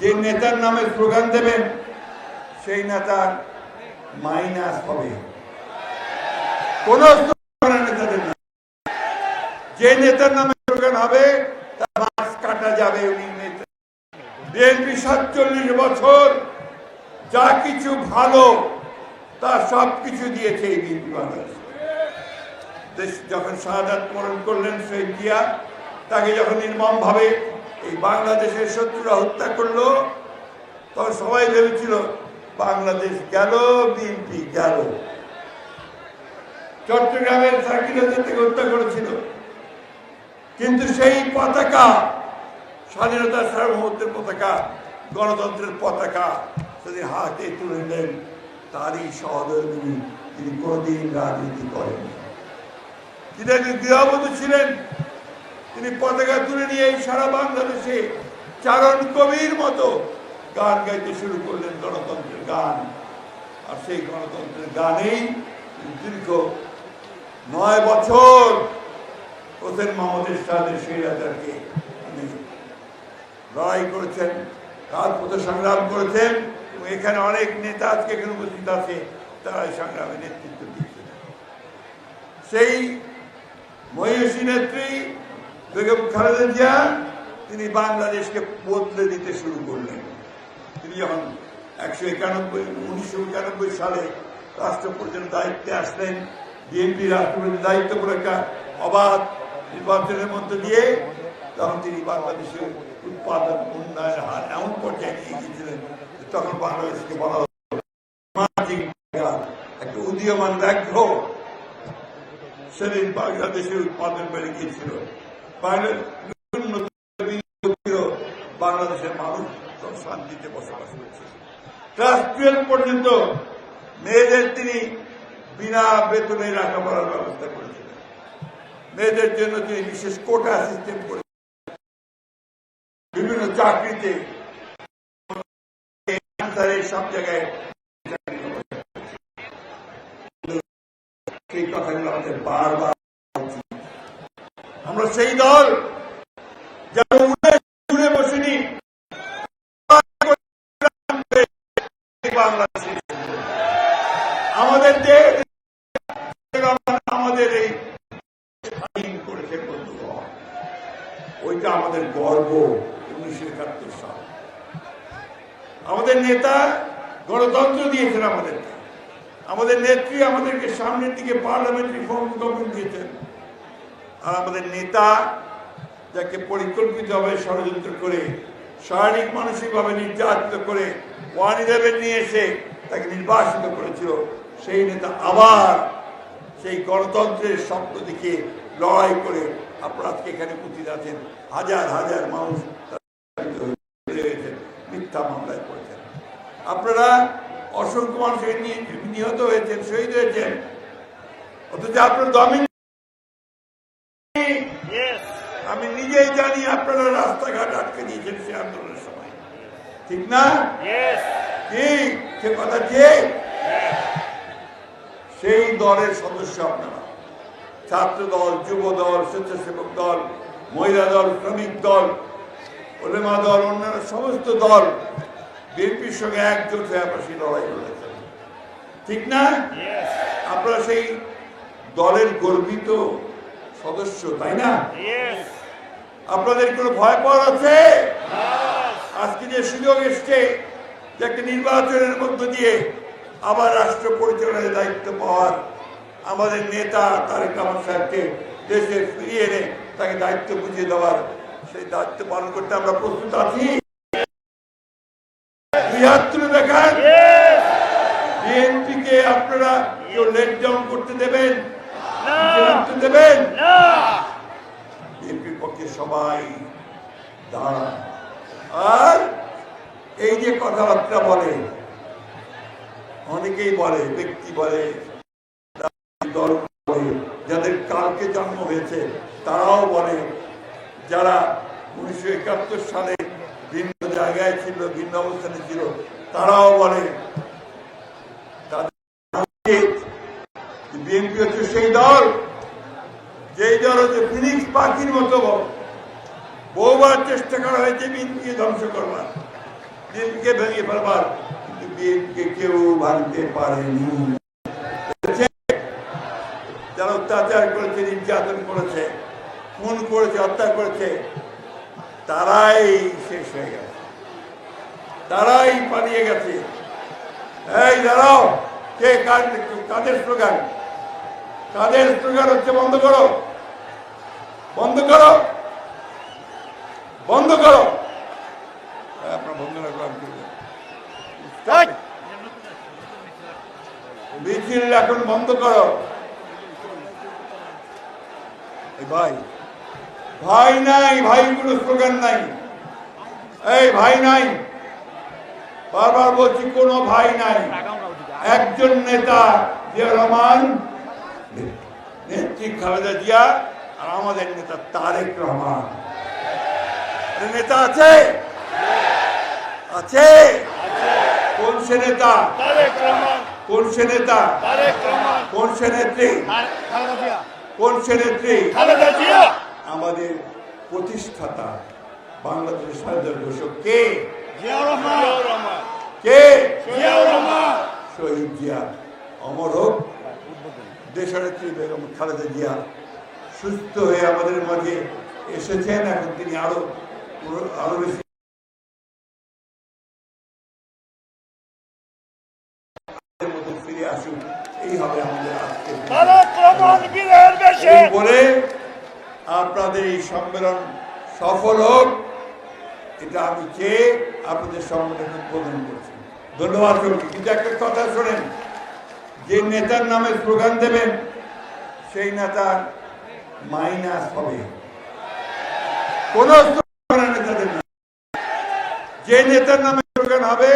যে নেতার নামে স্লোগান দেবেন, সেই নেতার মাইনাস হবে। কোন নেতাদের না যে নেতার নামে স্লোগান হবে, তার মাস কাটা যাবে উনি নেতা। বিএনপি সাতচল্লিশ বছর যা কিছু ভালো, তা সব কিছু দিয়েছে এই বিএনপি বাংলাদেশ। যখন শাহাদাত বরণ করলেন শহীদ জিয়া, তাকে যখন নির্মম ভাবে এই বাংলাদেশের শত্রুরা হত্যা করল, তখন সবাই ভেবেছিল, বাংলাদেশ গেল, বিএনপি গেল। চট্টগ্রামের সার্কিট থেকে হত্যা করেছিল। কিন্তু সেই পতাকা স্বাধীনতার সার্বভৌমত্বের পতাকা, গণতন্ত্রের পতাকা, যদি হাতে তুলে নেন তারই সহধর্মিনী তিনি কোনোদিন রাজনীতি করেননি। তিনি একজন গৃহবধূ ছিলেন। তিনি পতাকা তুলে নিয়ে এই সারা বাংলাদেশে চারণ কবির মতো গান গাইতে শুরু করলেন গণতন্ত্রের গান। আর সেই গণতন্ত্রের গানেই দীর্ঘ নয় বছর হোসেন মোহাম্মদের সাথে সেই রাজাকে লড়াই করেছেন রাজপথে সংগ্রাম করেছেন এবং এখানে অনেক নেতা আজকে এখানে উপস্থিত আছে, তারা এই সংগ্রামে নেতৃত্ব দিয়েছেন। সেই মহিষী নেত্রী বেগম খালেদা জিয়া, তিনি বাংলাদেশকে বদলে দিতে শুরু করলেন। তিনি যখন একশো একানব্বই, উনিশশো একানব্বই সালে রাষ্ট্রপতির দায়িত্বে আসলেন, বিএনপি রাষ্ট্রপতির দায়িত্ব করে একটা অবাধ নির্বাচনের মধ্য দিয়ে তখন তিনি বাংলাদেশের উৎপাদন, উন্নয়নের হার এমন পর্যায়ে নিয়ে গিয়েছিলেন তখন বাংলাদেশকে বলা একটা উদীয়মান ব্যাঘ্র। সেদিন বাংলাদেশের উৎপাদন বেড়ে গিয়েছিল। বাংলাদেশের মানুষ শান্তিতে বসবাস করছে। ক্লাস টুয়েলভ পর্যন্ত মেয়েদের তিনি বিনা বেতনে লেখাপড়ার ব্যবস্থা করেছিলেন। মেয়েদের জন্য তিনি বিশেষ কোটা সিস্টেম করে বিভিন্ন চাকরিতে সব জায়গায় সেই কথাগুলো আমাদের বারবার আমরা সেই দল বসেনি। আমাদের আমাদের এই স্বাধীন করেছে ওইটা আমাদের গর্ব, উনিশশো একাত্তর সাল। আমাদের নেতা গণতন্ত্র দিয়েছেন আমাদেরকে। আমাদের নেত্রী আমাদেরকে সামনের দিকে পার্লামেন্টারি ফর্ম গঠন দিয়েছেন। আর আমাদের নেতা যাকে পরিকল্পিতভাবে ষড়যন্ত্র করে, শারীরিক মানসিকভাবে নির্যাতিত করে, ওয়ান ইলেভেন নিয়ে এসে তাকে নির্বাসিত করেছিল, সেই নেতা আবার সেই গণতন্ত্রের স্বপ্ন দিকে লড়াই করে আপনারা এখানে উপস্থিত আছেন। হাজার হাজার মানুষ মিথ্যা মামলায় পড়েছেন। আপনারা অসংখ্য মানুষ নিহত হয়েছেন, শহীদ হয়েছেন। অথচ আপনার দমে আমি নিজেই জানি রাস্তাঘাট আটকে দিয়েছেন সে আন্দোলনের সময়। ঠিক না? ঠিক। সে কথা ঠিক? সেই দলের সদস্য আপনারা। ছাত্র দল যুব দল স্বেচ্ছাসেবক দল মহিলা দল শ্রমিক দল ওলেমা দল অন্যান্য সমস্ত দল বিএনপির সঙ্গে একজোট হয়ে আপনার সেই লড়াই করেছেন ঠিক না? আপনারা সেই দলের গর্বিত সদস্য তাই না? আপনাদের কোনো ভয় পাওয়ার আছে? আজকে যে সুযোগ এসছে যে একটা নির্বাচনের মধ্য দিয়ে আবার রাষ্ট্র পরিচালনার দায়িত্ব পাওয়ার আমাদের নেতা তারেক রহমান সাহেবকে দেশে ফিরিয়ে এনে তাকে দায়িত্ব বুঝিয়ে দেওয়ার সেই দায়িত্ব পালন করতে আমরা প্রস্তুত আছি। দেখান। বিএনপিকে আপনারা কেউ লেট ডাউন করতে দেবেন দেবেন। পক্ষে সবাই দাঁড়ান আর এই যে কথাবার্তা বলে, অনেকেই বলে, ব্যক্তি বলে বলে, যাদের কালকে জন্ম হয়েছে, তারাও বলে, যারা উনিশশো একাত্তর সালে ভিন্ন জায়গায় ছিল, ভিন্ন অবস্থানে ছিল, তারাও বলে বিএনপি হচ্ছে সেই দল, যেই দল হচ্ছে ফিনিক্স পাখির মতো বহুবার চেষ্টা করা হয়েছে বিএনপিকে ধ্বংস করবার। বিএনপিকে ভেঙে ফেলবার। কিন্তু বিএনপিকে কেউ ভাঙতে পারেনি। যারা অত্যাচার করেছে, নির্যাতন করেছে, খুন করেছে, হত্যা করেছে, তারাই শেষ হয়ে গেছে। তারাই পালিয়ে গেছে। এই দাঁড়াও, কে কার- কাদের স্লোগান? কাদের স্লোগান হচ্ছে বন্ধ করো। বন্ধ করো। বন্ধ করো। হ্যাঁ, আপনার বন্ধ বলব? মিছিল এখন বন্ধ করো। ভাই। ভাই নাই ভাই কোনো স্লোগান নাই। এই ভাই নাই। বারবার বলছি কোনো ভাই নাই। একজন নেতা জিয়া রহমান নেত্রী খালেদা জিয়া আর আমাদের নেতা তারেক রহমান। নেতা আছে? আছে? কোন সে নেতা? কোন সে নেতা? কোন সে নেত্রী? কোন সে নেত্রী? আমাদের প্রতিষ্ঠাতা বাংলাদেশের স্বাধীনতার ঘোষক কে? কে? শহীদ জিয়া। অমর হোক। দেশনেত্রী বেগম খালেদা জিয়া সুস্থ হয়ে আমাদের মাঝে এসেছেন। এখন তিনি আরও আরও বেশি ফিরে এই হবে আমাদের আপনাদের এই সম্মেলন সফল হোক, এটা আমি চেয়ে আপনাদের সম্মেলন উদ্বোধন করছি ধন্যবাদ। কিন্তু একটা কথা শোনেন, যে নেতার নামে স্লোগান দেবেন, সেই নেতার মাইনাস হবে কোন স্লোগানের নেতা দেবেন না। যে নেতার নামে স্লোগান হবে